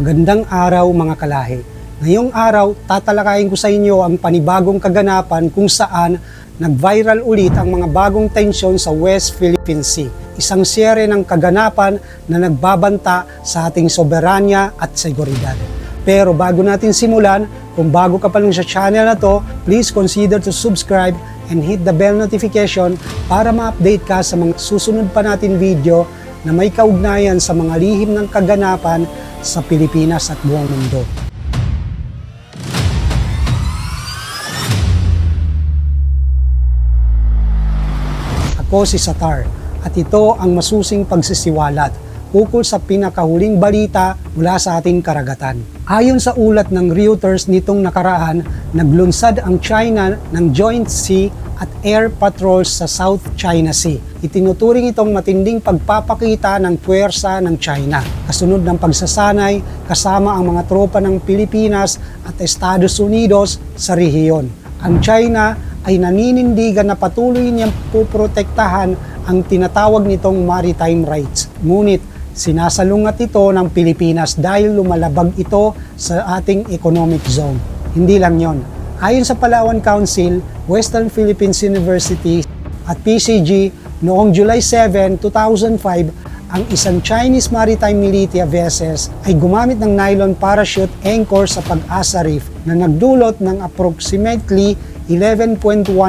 Magandang araw mga kalahi. Ngayong araw, tatalakayin ko sa inyo ang panibagong kaganapan kung saan nag-viral ulit ang mga bagong tensyon sa West Philippine Sea. Isang siyere ng kaganapan na nagbabanta sa ating soberanya at seguridad. Pero bago natin simulan, kung bago ka pa lang sa channel na to, please consider to subscribe and hit the bell notification para ma-update ka sa mga susunod pa natin video na may kaugnayan sa mga lihim ng kaganapan sa Pilipinas at buong mundo. Ako si Satar at ito ang masusing pagsisiwalat ukol sa pinakahuling balita mula sa ating karagatan. Ayon sa ulat ng Reuters nitong nakaraan, naglunsad ang China ng Joint Sea at Air Patrols sa South China Sea. Itinuturing itong matinding pagpapakita ng puwersa ng China, kasunod ng pagsasanay kasama ang mga tropa ng Pilipinas at Estados Unidos sa rehiyon. Ang China ay naninindigan na patuloy niyang puprotektahan ang tinatawag nitong maritime rights. Ngunit sinasalungat ito ng Pilipinas dahil lumalabag ito sa ating economic zone. Hindi lang yon. Ayon sa Palawan Council, Western Philippines University at PCG, noong July 7, 2005, ang isang Chinese maritime militia vessels ay gumamit ng nylon parachute anchor sa Pag-asa Reef na nagdulot ng approximately 11.1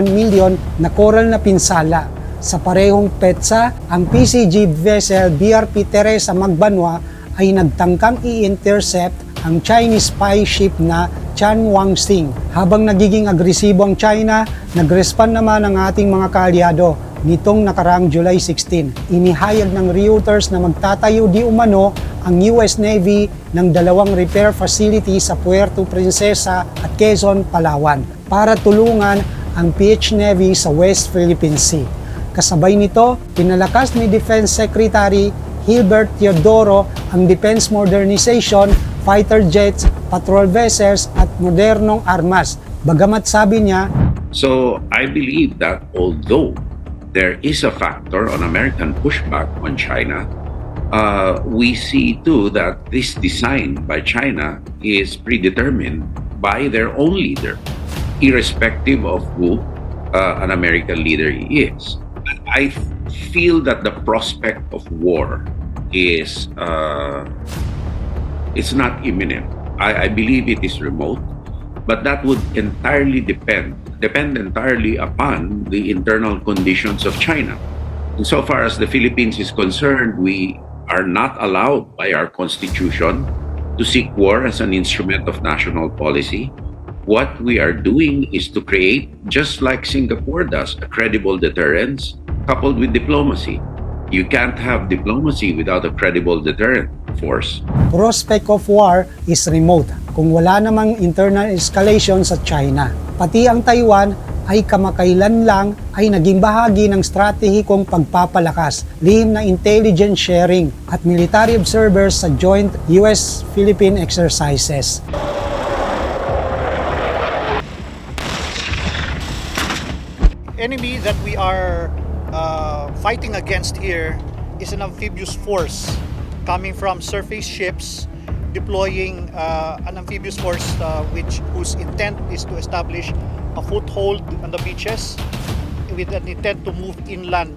million na coral na pinsala. Sa parehong petsa, ang PCG vessel BRP Teresa Magbanwa ay nagtangkang i-intercept ang Chinese spy ship na Chan Wangsing. Habang nagiging agresibo ang China, nag-respond naman ang ating mga kaalyado nitong nakaraang July 16. Inihayag ng Reuters na magtatayo di umano ang US Navy ng dalawang repair facility sa Puerto Princesa at Quezon, Palawan para tulungan ang PH Navy sa West Philippine Sea. Kasabay nito, pinalakas ni Defense Secretary Hilbert Teodoro ang defense modernization, fighter jets, patrol vessels at modernong armas. Bagamat sabi niya, So I believe that although there is a factor on American pushback on China, uh, we see too that this design by China is predetermined by their own leader, irrespective of who uh, an American leader is. I feel that the prospect of war is uh, it's not imminent. I, I believe it is remote, but that would entirely depend depend entirely upon the internal conditions of China. Insofar as the Philippines is concerned, we are not allowed by our constitution to seek war as an instrument of national policy. What we are doing is to create, just like Singapore does, a credible deterrence coupled with diplomacy. You can't have diplomacy without a credible deterrent force. prospect of war is remote kung wala namang internal escalation sa China. Pati ang Taiwan ay kamakailan lang ay naging bahagi ng stratehikong pagpapalakas, lihim na intelligence sharing at military observers sa joint US-Philippine exercises. enemy that we are uh, fighting against here is an amphibious force coming from surface ships deploying uh, an amphibious force uh, which whose intent is to establish a foothold on the beaches with an intent to move inland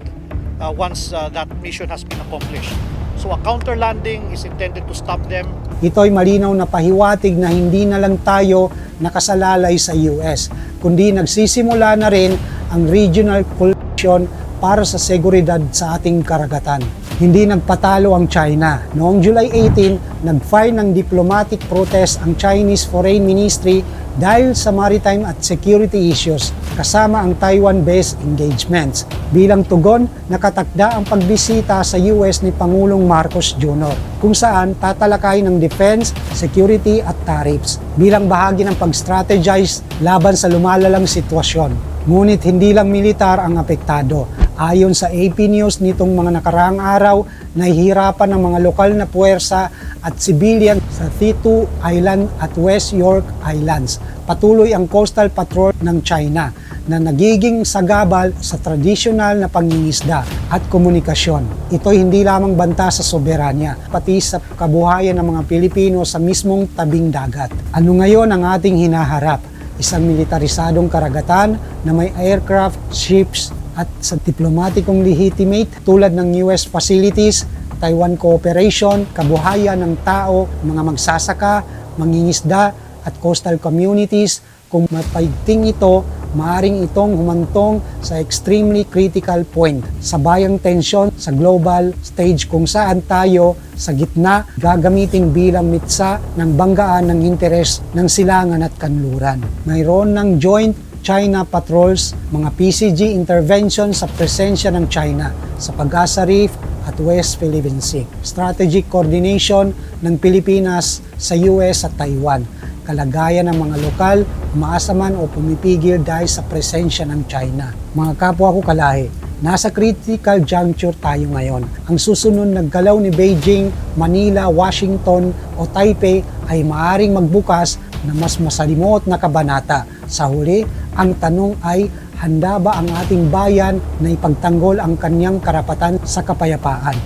uh, once uh, that mission has been accomplished. So a counter landing is intended to stop them Ito'y malinaw na pahiwatig na hindi na lang tayo nakasalalay sa US, kundi nagsisimula na rin ang regional coalition para sa seguridad sa ating karagatan. Hindi nagpatalo ang China. Noong July 18, nag-file ng diplomatic protest ang Chinese Foreign Ministry dahil sa maritime at security issues kasama ang Taiwan-based engagements. Bilang tugon, nakatakda ang pagbisita sa US ni Pangulong Marcos Jr. kung saan tatalakay ng defense, security at tariffs bilang bahagi ng pag-strategize laban sa lumalalang sitwasyon. Ngunit hindi lang militar ang apektado. Ayon sa AP News nitong mga nakaraang araw, nahihirapan ng mga lokal na puwersa at civilian sa Thitu Island at West York Islands. Patuloy ang coastal patrol ng China. na nagiging sagabal sa tradisyonal na pangingisda at komunikasyon. Ito hindi lamang banta sa soberanya, pati sa kabuhayan ng mga Pilipino sa mismong tabing dagat. Ano ngayon ang ating hinaharap? Isang militarisadong karagatan na may aircraft, ships, at sa diplomatikong legitimate tulad ng US facilities, Taiwan cooperation, kabuhayan ng tao, mga magsasaka, mangingisda at coastal communities, kung mapaigting ito, maaring itong humantong sa extremely critical point sa bayang tensyon sa global stage kung saan tayo sa gitna gagamitin bilang mitsa ng banggaan ng interes ng silangan at kanluran. Mayroon ng joint China patrols, mga PCG intervention sa presensya ng China sa Pag-asa Reef at West Philippine Sea. Strategic coordination ng Pilipinas sa US at Taiwan. Kalagayan ng mga lokal, umaasa man o pumipigil dahil sa presensya ng China. Mga kapwa ko kalahi, nasa critical juncture tayo ngayon. Ang susunod na galaw ni Beijing, Manila, Washington o Taipei ay maaring magbukas na mas masalimuot na kabanata. Sa huli, ang tanong ay handa ba ang ating bayan na ipagtanggol ang kanyang karapatan sa kapayapaan?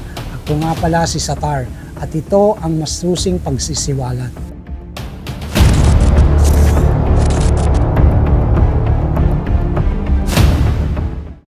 Ako nga pala si Satar at ito ang masusing pagsisiwalat.